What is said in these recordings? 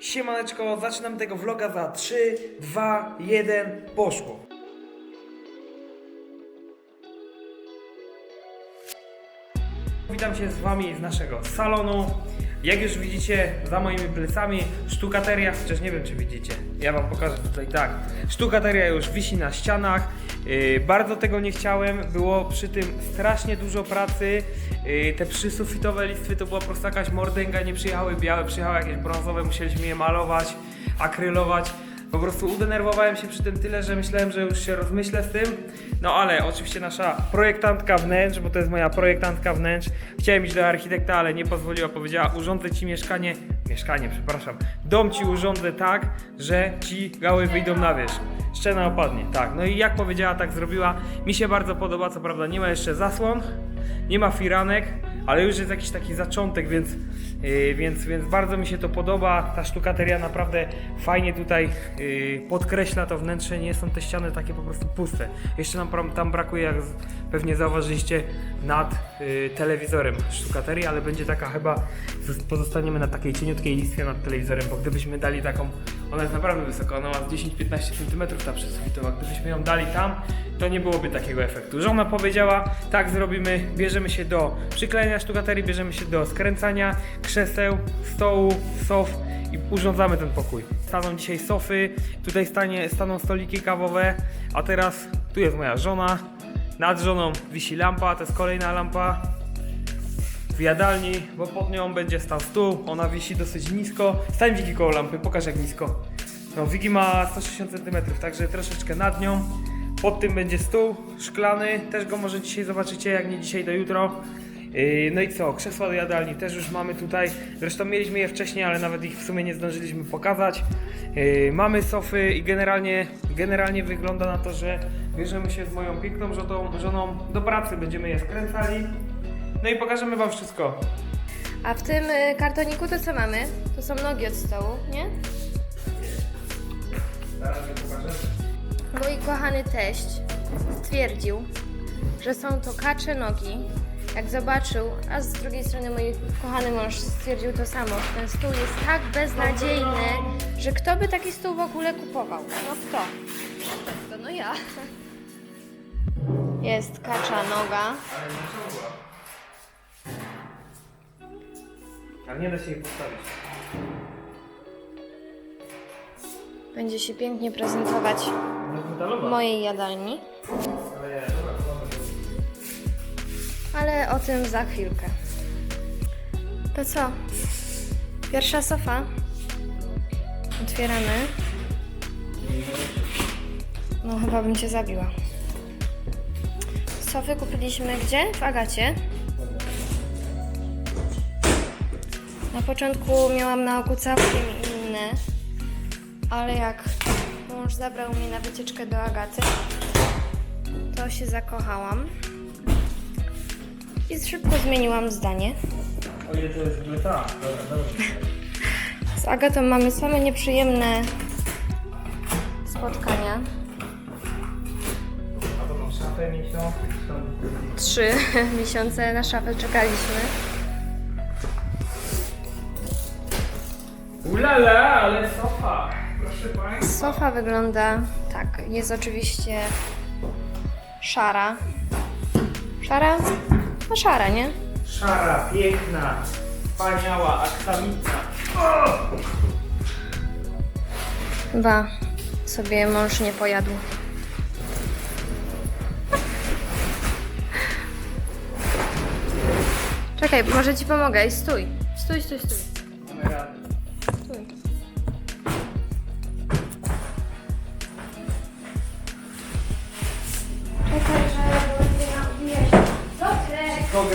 Siemaneczko, zaczynam tego vloga za 3, 2, 1, poszło. Witam się z Wami z naszego salonu. Jak już widzicie za moimi plecami, sztukateria, chociaż nie wiem czy widzicie, ja Wam pokażę tutaj tak. Sztukateria już wisi na ścianach. Yy, bardzo tego nie chciałem, było przy tym strasznie dużo pracy. Yy, te przysufitowe listwy to była po prostu jakaś mordęga, nie przyjechały białe, przyjechały jakieś brązowe, musieliśmy je malować, akrylować. Po prostu udenerwowałem się przy tym tyle, że myślałem, że już się rozmyślę z tym. No ale oczywiście nasza projektantka wnętrz, bo to jest moja projektantka wnętrz. Chciałem iść do architekta, ale nie pozwoliła. Powiedziała, urządzę ci mieszkanie, mieszkanie, przepraszam, dom ci urządzę tak, że ci gały wyjdą na wierzch. Szczena opadnie, tak. No i jak powiedziała, tak zrobiła. Mi się bardzo podoba, co prawda nie ma jeszcze zasłon, nie ma firanek, ale już jest jakiś taki zaczątek, więc, yy, więc, więc bardzo mi się to podoba. Ta sztukateria naprawdę fajnie tutaj yy, podkreśla to wnętrze. Nie są te ściany takie po prostu puste. Jeszcze nam tam brakuje, jak pewnie zauważyliście, nad telewizorem sztukaterii, ale będzie taka chyba, pozostaniemy na takiej cieniutkiej listwie nad telewizorem, bo gdybyśmy dali taką, ona jest naprawdę wysoka, ona ma z 10-15 cm ta przesufitowa, gdybyśmy ją dali tam, to nie byłoby takiego efektu. Żona powiedziała, tak zrobimy, bierzemy się do przyklejenia sztukaterii, bierzemy się do skręcania krzeseł, stołu, sof i urządzamy ten pokój. Staną dzisiaj sofy, tutaj stanie, staną stoliki kawowe, a teraz tu jest moja żona, nad żoną wisi lampa, to jest kolejna lampa, w jadalni, bo pod nią będzie stał stół, ona wisi dosyć nisko. Stań Wiki koło lampy, pokaż jak nisko. No, Wiki ma 160 cm, także troszeczkę nad nią. Pod tym będzie stół szklany, też go może dzisiaj zobaczycie, jak nie dzisiaj, to jutro. Yy, No i co, krzesła do jadalni też już mamy tutaj. Zresztą mieliśmy je wcześniej, ale nawet ich w sumie nie zdążyliśmy pokazać. Yy, Mamy sofy i generalnie, generalnie wygląda na to, że bierzemy się z moją piękną żoną, żoną do pracy, będziemy je skręcali. No i pokażemy Wam wszystko. A w tym y, kartoniku to co mamy? To są nogi od stołu, nie? Zaraz Wam pokażę. Mój kochany teść stwierdził, że są to kacze nogi. Jak zobaczył, a z drugiej strony mój kochany mąż stwierdził to samo, że ten stół jest tak beznadziejny, że kto by taki stół w ogóle kupował? No kto? To no ja. Jest kacza noga. Ale nie da się jej postawić. Będzie się pięknie prezentować No w mojej jadalni. Ale dobra. O tym za chwilkę. To co? Pierwsza sofa. Otwieramy. No chyba bym cię zabiła. Sofy kupiliśmy gdzie? W Agacie. Na początku miałam na oku całkiem inne, ale jak mąż zabrał mnie na wycieczkę do Agaty, to się zakochałam. I szybko zmieniłam zdanie. O ile to jest gleta. Dobra, dobra. Z Agatą mamy same nieprzyjemne spotkania. A to mam szafę miesiąc. Trzy miesiące na szafę czekaliśmy. Ulala, ale sofa. Proszę Państwa. Sofa wygląda tak. Jest oczywiście szara. Szara? No szara, nie? Szara, piękna, wspaniała, aksamitna. Chyba sobie mąż nie pojadł. Czekaj, może ci pomogę. Stój. Stój, stój, stój.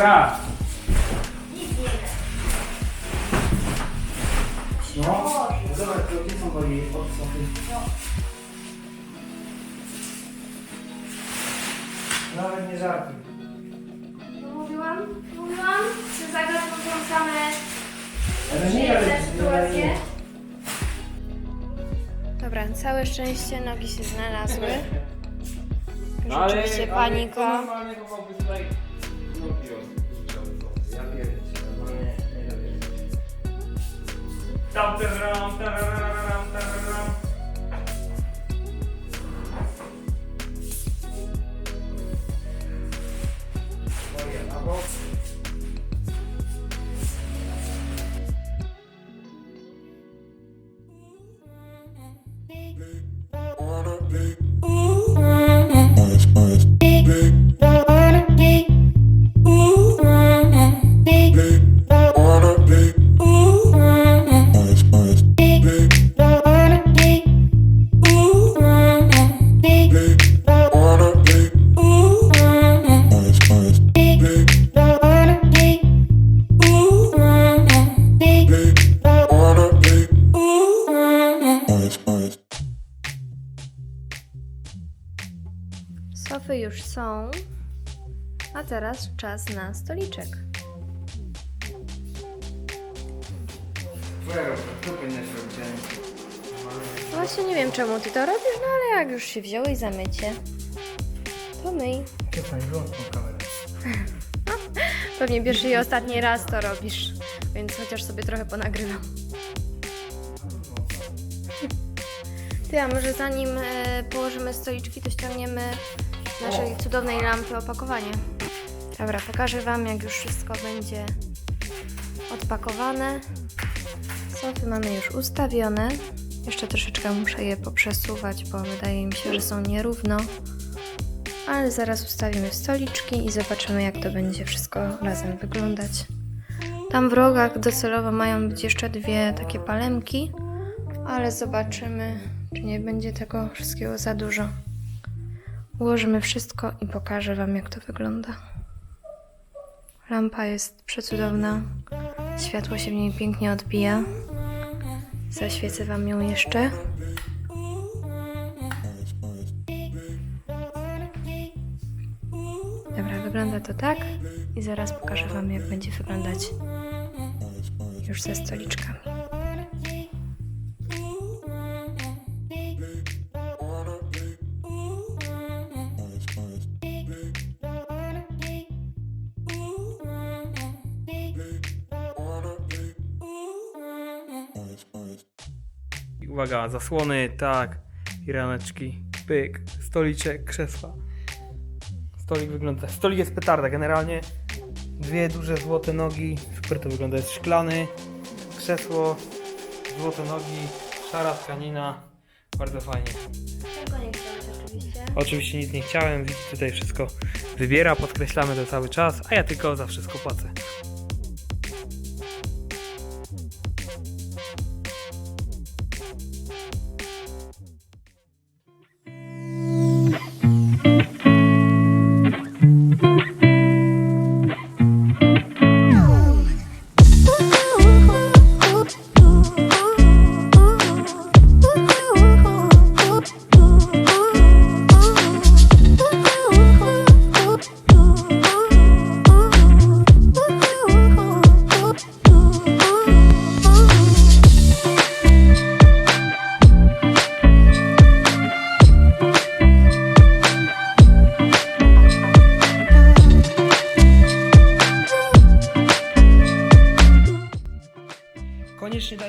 Gra. Nic nie da. No, zobacz, to gdzie są woli od sofy. Nawet nie żartuj. No mówiłam, mówiłam, że zagadką są same Ale nie, ale przyjemne sytuacje. Dobra, całe szczęście nogi się znalazły. Już oczywiście panika. To normalnie chowałby tutaj Tam, tararam, tararam, tararam. Moje na są, a teraz czas na stoliczek. Właśnie nie wiem czemu ty to robisz, no ale jak już się wziąłeś za mycie, to myj. Pewnie pierwszy i ostatni raz to robisz, więc chociaż sobie trochę ponagrywam. Ty, a może zanim e, położymy stoliczki, to ściągniemy naszej cudownej lampy opakowanie. Dobra, pokażę Wam, jak już wszystko będzie odpakowane. Sofy mamy już ustawione. Jeszcze troszeczkę muszę je poprzesuwać, bo wydaje mi się, że są nierówno. Ale zaraz ustawimy stoliczki i zobaczymy, jak to będzie wszystko razem wyglądać. Tam w rogach docelowo mają być jeszcze dwie takie palemki, ale zobaczymy, czy nie będzie tego wszystkiego za dużo. Ułożymy wszystko i pokażę Wam, jak to wygląda. Lampa jest przecudowna. Światło się w niej pięknie odbija. Zaświecę Wam ją jeszcze. Dobra, wygląda to tak i zaraz pokażę Wam, jak będzie wyglądać już ze stoliczkami. Uwaga, zasłony, tak. I raneczki, pyk, stoliczek, krzesła. Stolik wygląda. Stolik jest petarda generalnie. Dwie duże złote nogi. Super to wygląda. Jest szklany. Krzesło, złote nogi, szara tkanina. Bardzo fajnie. Oczywiście. Nic nie chciałem. Widzicie, tutaj wszystko wybiera. Podkreślamy to cały czas. A ja tylko za wszystko płacę.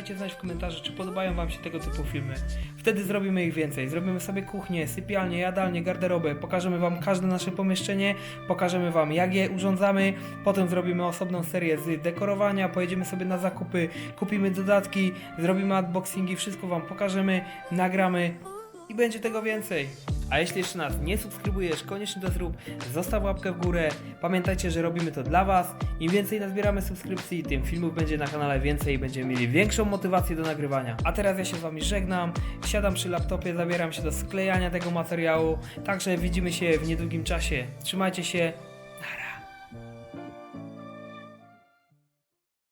Dajcie znać w komentarzu, czy podobają Wam się tego typu filmy. Wtedy zrobimy ich więcej. Zrobimy sobie kuchnię, sypialnię, jadalnię, garderobę. Pokażemy Wam każde nasze pomieszczenie, pokażemy Wam jak je urządzamy. Potem zrobimy osobną serię z dekorowania, pojedziemy sobie na zakupy, kupimy dodatki, zrobimy unboxingi, wszystko Wam pokażemy, nagramy i będzie tego więcej. A jeśli jeszcze nas nie subskrybujesz, koniecznie to zrób, zostaw łapkę w górę. Pamiętajcie, że robimy to dla Was. Im więcej nazbieramy subskrypcji, tym filmów będzie na kanale więcej i będziemy mieli większą motywację do nagrywania. A teraz ja się z Wami żegnam, siadam przy laptopie, zabieram się do sklejania tego materiału. Także widzimy się w niedługim czasie. Trzymajcie się,